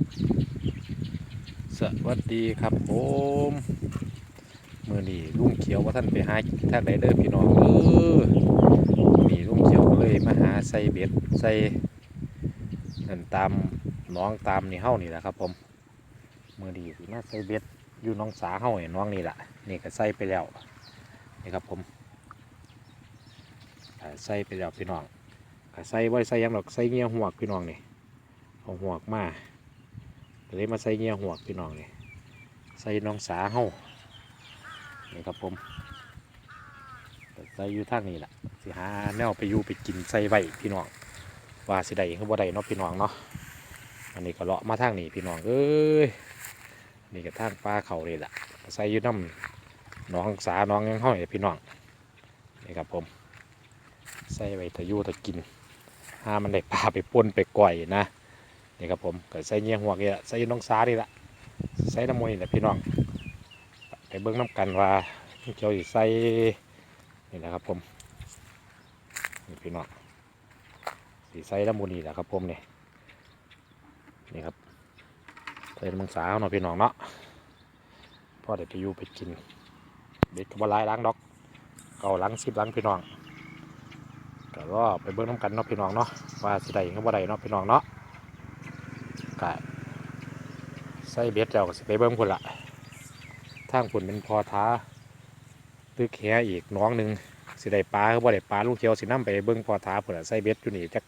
สวัสดีครับผมเมื่อนี้ลุงเขียวว่าท่านไปหาท่านใดเด้อพี่น้องเออมื้อนี้ลุงเขียวเลยมาหาใส่เบ็ดใส่นั่นตามน้องตามนี่เฮ้านี่แหละครับ ผมเมื่อนี้สิมาใส่เบ็ดอยู่น้องสาเฮ้าเนี่ยน้องนี่แหละนี่ก็ใส่ไปแล้วนี่ครับผมใส่ไปแล้วพี่น้องใส่ไว้ใส่ยังดอกใส่เงี้ยหัวพี่น้องนี่เอาหวมาก เลยมาใส่เงี้ยหัวกพี่น้องนี่ใส่น้องสาเฮานี่ครับผมใส่อยู่ทางนี้แหละสิหาแนวไปอยู่ไปกินใส่ไว้พี่น้องว่าสิได้คือบ่ได้เนาะพี่น้องเนาะอันนี้ก็เลาะมาทางนี้พี่น้องเอ้ยนี่ก็ทางปลาเขาเลยล่ะใส่อยู่น้ำน้องสาน้องยังห้อยพี่น้องนี่ครับผมใส่ไว้ถ้าอยู่ถ้ากินหามันได้ปลาไปป่นไปก่อยนะ นี่ครับผมก็ใส่เงี้ยหัวกนี่แหละใส่น้องสานี่แหละใส่น้ำมวยนี่แหละพี่น้องไปเบิ้งน้ำกันว่าเจ้าใส่นี่แหละครับผมนี่พี่น้องสีใส่น้ำมูนี่แหละครับผมนี่นี่ครับใส่น้ำสาหน่อยพี่น้องเนาะพ่อเดี๋ยวไปอยู่ไปกินเด็ดกบหลายล้างดอกเก่าล้างสิบล้างพี่น้องก็ไปเบิ้งน้ำกันเนาะพี่น้องเนาะว่าสิได้เขาบ่ได้เนาะพี่น้องเนาะ ก็ใส่เบ็ดเจ้าก็สิไปเบิ่งพุ่นละทางพุ่นเป็นพอท้าตึกแหอีกน้องหนึ่งสิได้ปลาคือบ่ได้ปลาลูกเขียวสินํไปเบิ่งพอท้าพุ่นละใส่เบ็ดอยู่นี่จัก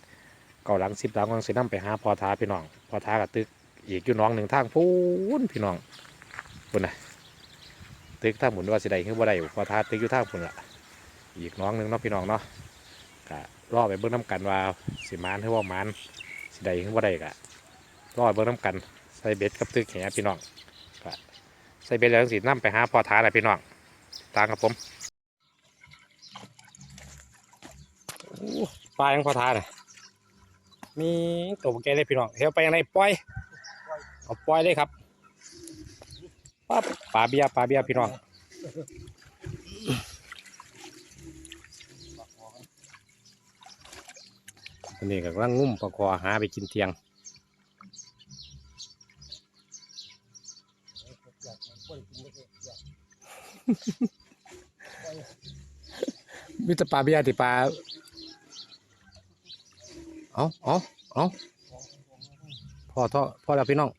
เก่าหลังสิบหลังวังสินํไปหาพอท้าพี่น้องพอท้ากับตึกอีกอยู่น้องหนึ่งทางพูนพี่น้องพุ่นน่ะตึกทางหมุนว่าสิได้คือบ่ได้พอท้าตึกอยู่ทางพุ่นละอีกน้องหนึ่งเนาะพี่น้องเนาะก็รอไปเบิ่งน้กันว่าสิมานหรือว่ามันสิได้คือบ่ได้ก็ รอดเบิ่งน้ำกันใส่เบ็ดกับตึกแหพี่น้องใส่เบ็ดแล้วสิน้ำไปหาพอท้าแหละพี่น้องตามกับผมปลายังพอท้าเนี่ยมีตัวแกเลยพี่น้องเที่ยวไปยังไงปล่อยเอาปล่อยเลยครับปั๊บปลาเบียปลาเบียพี่น้องนนี้ก็กำลังงุ่มปลาคอหาไปกินเทียง มิตรปลาเบียร์ที่ปลาเอาเอาเอาพอท่อพอแล้วพี่น้อง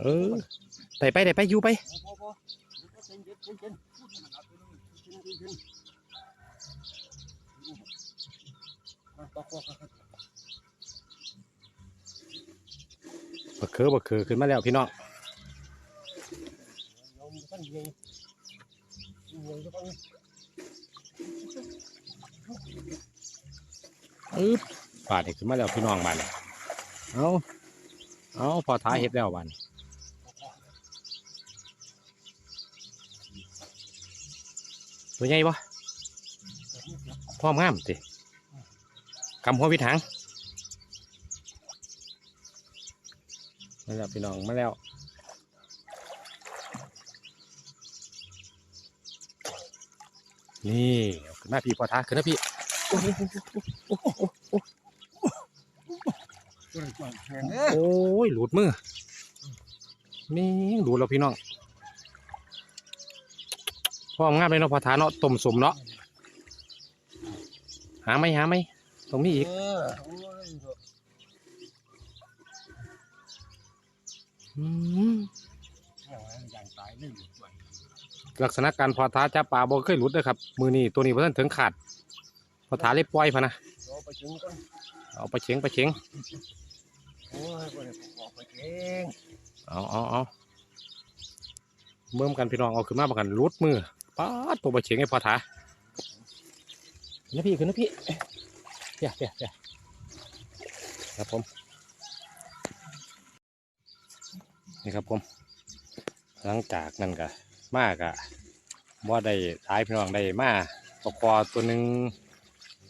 เออได้ไปได้ไปอยู่ไปบักเคือบักเคือขึ้นมาแล้วพี่น้องอึ๊บปาดนี่ขึ้นมาแล้วพี่น้องบานนี่เอา เอาพอท้ายเห็ดแล้วบานตัวใหญ่ปะพร้อมงามสิกำหัวพิถังมาแล้วพี่น้องมาแล้วนี่ขึ้นมาพี่พอท้าขึ้นนะพี่โอ้โห โอ้ยหลุดมือนี่หลุดแล้วพี่น้องพ่องามเลยเนาะพอท้าเนาะต้มสมเนาะหาไหมหาไหมตรงนี้อีกลักษณะการพอท้าจับปลาบ่เคยหลุดเลยครับ มือนี้ตัวนี้เพิ่นถึงขาดพอท้าเลยปล่อยพะนะเอาไปเฉียงไปเฉียง โอ้ยบ่ได้บอกไปเองเอาเอาเอาเมื่อมกันพี่น้องเอาขึ้นมาประกันหลุดมือป้าดตัวไปเฉียงให้พอท้าขึ้นนะพี่ขึ้นนะพี่เดี๋ยวเดี๋ยวเดี๋ยวครับผมนี่ครับผมหลังจากนั้นก็มากอะว่าได้ท้ายพี่น้องได้มาปกคอตัวหนึ่ง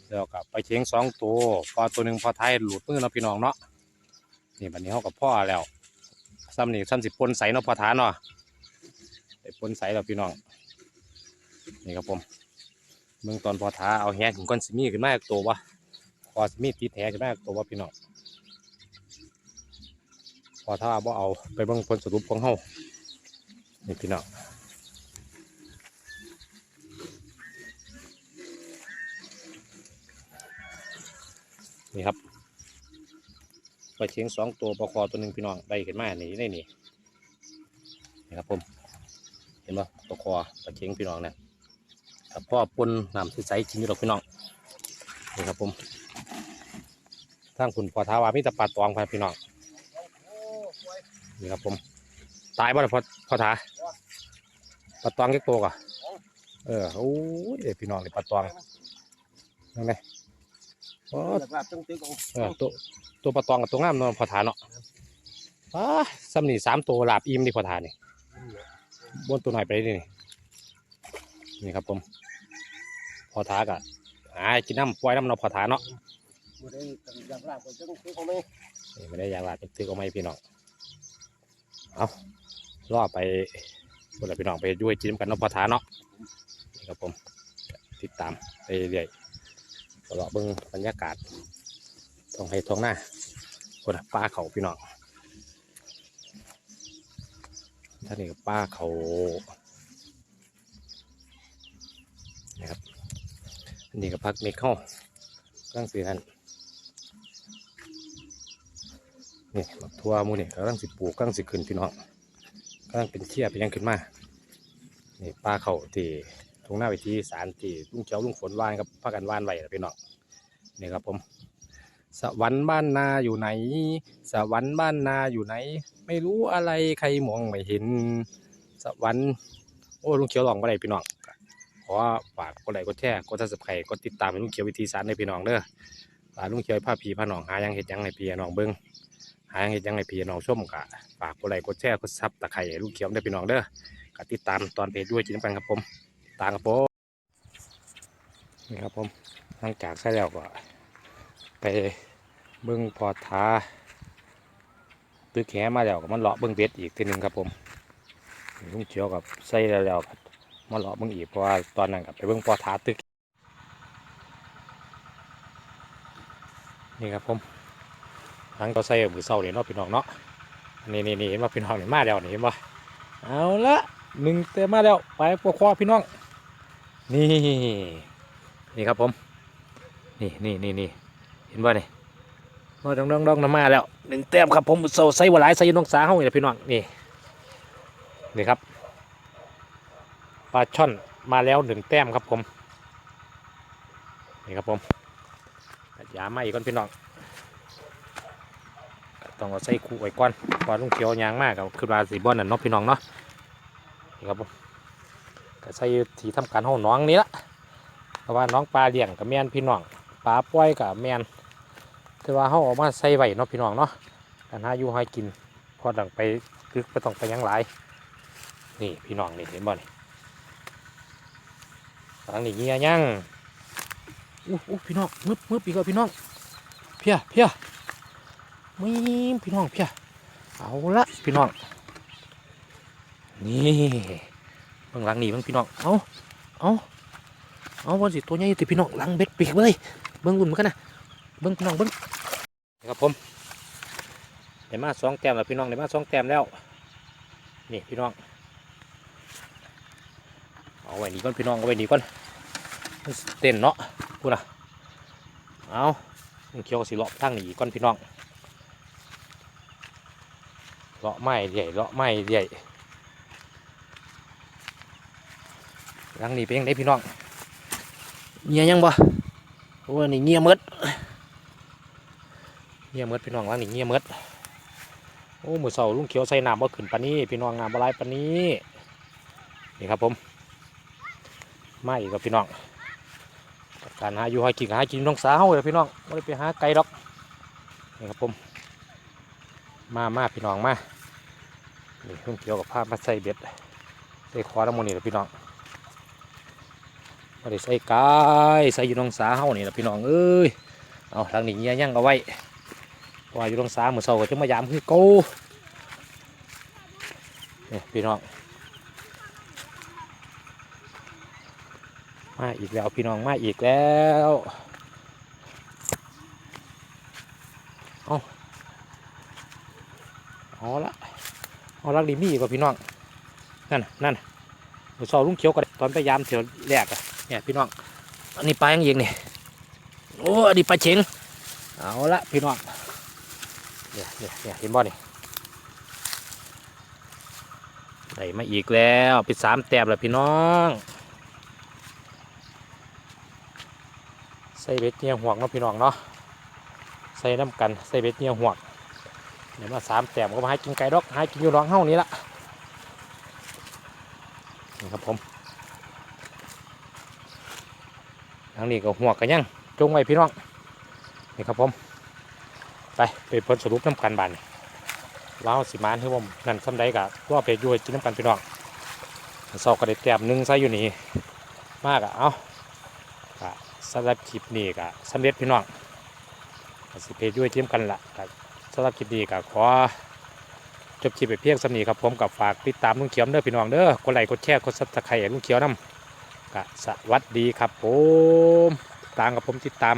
แล้วก็ไปเชียงสองตัวพอตัวหนึ่งพอท้ายหลุดมือเนาะพี่น้องเนาะ นี่บัดนี้เขากับพ่อแล้วซ้ำนี่ซ้ำสิปนใสเนาะพอทานเนาะได้ปนใสแล้วพี่น้องนี่ครับผมเมืองตอนพอท้าเอาแหขึ้นก้อนสิมีขึ้นมาอีกตัววะพอสิมีติดแหขึ้นมาอีกตัววะพี่น้องพอท้าบ่เอาไปเบิ่งผลสรุปของเฮานี่พี่น้องนี่ครับ ปลาเชียงสองตัวปลาคอตัวหนึ่งพี่น้องได้ขึ้นมานี่ได้นี่นี่ครับผมเห็นปะปลาคอปลาเชียงพี่น้องเนี่ยถ้าพ่อปนน้ำใสๆกินอยู่หรอกพี่น้องนี่ครับผมทางคุณพ่อท้าวามีแต่ปลาตองพาพี่น้องโอ้ป่วยนี่ครับผม ตายบ่เลยพ่อพ่อท้าปลาตองแค่ตัวก่ะเออโอ้ยเด็พี่น้องเลยปลาตองนั่นไงโอ้แบบว่าตึ้งตึ้งเออตัว ตัวปลาตองกับตัวงามเนาะพอทานเนาะอ้าซ้ำนี่สามตัวหลาบอิ่มนี่พอทานนี่บนตัวหน่อยไปนี่นี่นี่ครับผมพอทากะหากินน้ำปล่อยน้ำเนาะพอทาเนาะบ่ได้กันอยากลาบก็ตึ้งตึ้งเอาไหมนี่ไม่ได้อยางลาบเป็นตึกเอาไหมพี่น้องเอาล่อไปบนละพี่น้องไปด้วยกินกันเนาะพอทาเนาะนี่ครับผมติดตามไปเรื่อยๆก็เลาะเบิ่งบรรยากาศ ท้องให้ท้องหน้าคนละป้าเขาพี่น้องท่านนี่ก็ป้าเขานะครับอันนี้ก็พักเมฆเข้าตั้งสีนั่นนี่บักทัวมูนี่กำลังสิปลูกกำลังสิขึ้นพี่น้องกำลังเป็นเทียบเป็นยังขึ้นมานี่ป้าเขาที่ตรงหน้าเวทีสารที่ลุงเจ้าลุงฝนว่านครับพากันว่านไว้พี่น้องนี่ครับผม สวรรค์บ้านนาอยู่ไหน สวรรค์บ้านนาอยู่ไหน ไม่รู้อะไรใครมองไม่เห็น สวรรค์โอ้ลุงเขียวลองมาได้พี่น้องขอฝากกดไลค์กดแชร์กดซับสไครต์กดติดตามลุงเขียววิธีสารในพี่น้องเด้อฝากลุงเขียวพาพี่พาหนองหายังเห็ดยังให้พี่น้องเบิ้งหายังเห็ดยังให้พี่น้องชมกะฝากกดไลค์กดแชร์กดซับตะไคร้ให้ลุงเขียวได้พี่น้องเด้อกติดตามตอนเพจด้วยจินกันครับผมตามครับผมนี่ครับผมหลังจากใช้แล้วก็ ไปเบิ้งพอท้าตึกแหมาแล้วก็มันเลาะเบิ้งเบ็ดอีกทีหนึ่งครับผมลุงเขียวกับใส่แล้วแล้วก็มาเลาะเบิ้งอีกเพราะว่าตอนนั้นกับไปเบิ้งปอท้าตึก นี่ครับผมหลังก็ใส่มือเศร้าเนี่ยเนาะพี่น้องเนาะนี่นี่นี่เห็นว่าพี่น้องเนี่มาแล้วนี่เห็นป่เอาละหนึ่งเต็มมาแล้วไปพวกคอพี่น้อง นี่นี่ครับผม นี่นี่นี่นี่ เห็นป่ะนี่โอ้ยดองดองดองน้ำมาแล้วหนึ่งแต้มครับผมโซไซวลายไซน้องสาเฮานี่แหละพี่น้องนี่นี่ครับปลาช่อนมาแล้วหนึ่งแต้มครับผมนี่ครับผมยามาอีกก่อนพี่น้องต้องเอาใส่คู่ไว้ก่อนก่อนลุงเขียวยางมากกับคือว่าสีบอลน่ะเนาะพี่น้องเนาะนี่ครับผมก็ใส่ที่ทำการห้องน้องนี้ละเพราะว่าน้องปลาเลี้ยงกับแมนพี่น้อง ปลาปล่อยกับแมนแต่ว่าเขาออกมาใส่ไว้เนาะพี่น้องเนาะการหาอยู่ให้กิน พอดังไปคือไปต้องไปยังหลาย นี่พี่น้องนี่เห็นบ่นี่ทางนี้เงียยังอู้อู้พี่น้องมึบมึบอีกแล้วพี่น้องเพียเพียมีพี่น้องเพียเอาละพี่น้อง นี่เบิ่งหลังนี่เบิ่งพี่น้องเอาเอาเอาวันสิตัวใหญ่ติพี่น้องหลังเบ็ดปีกเลย บิ่งหุ่นมันกันนะเบิ้งพี่น้องเบิ้งครับผมได้มาสองแต้มแล้วพี่น้องได้มาสองแต้มแล้วนี่พี่น้องเอาไว้นี่ก่อนพี่น้องเอาไว้นี่ก่อนเต้นเนาะพูดนะเอาเขียวสิเลาะทางนี้ก่อนพี่น้องเลาะไม้ใหญ่เลาะไม้ใหญ่ทางนี้เป็นยังไงพี่น้องเงียยังบ่ โอ้นี่เงียหมดเงียเมดพี่น้องร้านนี้เงียเมดโอ้มือเสาลุงเขียวใส่น้ำบ่ขึ้นปานี้พี่น้องน้ำบ่ไหลปานี้นี่ครับผมมาอีกครับพี่น้องการหาอยู่หากินหากินน้องสาวเลยพี่น้องไม่ได้ไปหาไกลดอกนี่ครับผมมามาพี่น้องมานี่ลุงเขียวกับผ้ามาใส่เบ็ดใส่คอแล้วโมนี่แหละพี่น้อง ม่ได้ใส่ไก่ใส่อยู่น้องสาวนี่แหละพี่น้องเอ้ยเอาทางนี้เงี้ยยังเอาไว้พอว่าอยู่ตรงสาเมือเสาก็จะมายามคือเกูนี่พี่น้องมาอีกแล้วพี่น้องมาอีกแล้วเอาเอาละเอาลักดีมีอีกว่าพี่น้องนั่นนั่นน่ะมือเสาลุงเขียวก็ตอนพยายามเที่ยวแรกอะ เนี่ยพี่น้องอันนี้ปลายังยิงนี่โอ้อันนี้ปลาเชงเอาละพี่น้องเนี่ยเนี่ยเนี่ยเห็นบ่นี่ได้มาอีกแล้วป็นสามแต้มแล้วพี่น้องใส่เบ็ดเนี่ยห่วงเนาะพี่น้องเนาะใส่น้ำกันใส่เบ็ดเนี่ยห่วงเดี๋ยวมาสามแต้มก็มาให้กินไก่ดอกให้กินอยู่ร้องเฮ้านี้ละนี่ครับผม ทางนี้ก็ห่วกันยังจงไว้พี่น้องนี่ครับผมไปไปผลสรุปน้ำกันบานนี่าสิมานคือผมนั่นซ้ำใดกะรอไปอยู่ให้กินน้ำกันพี่น้องสอกกระเด็ดแต้มหนึ่งใส่อยู่นี่มากอะเอากะสำหรับคลิปนี้กะสำเร็จพี่น้องสิไปอยู่ให้กินน้ำกันละกะสำหรับคลิปนี้กะขอจบคลิปไปเพียงสำนีครับผมกับฝากติดตามลุงเขียวเด้อพี่น้องเด้อกดไลค์กดแชร์กดซับสไครต์ลุงเขียวน้ำ กะสวัสดีครับผมตามกับผมติดตาม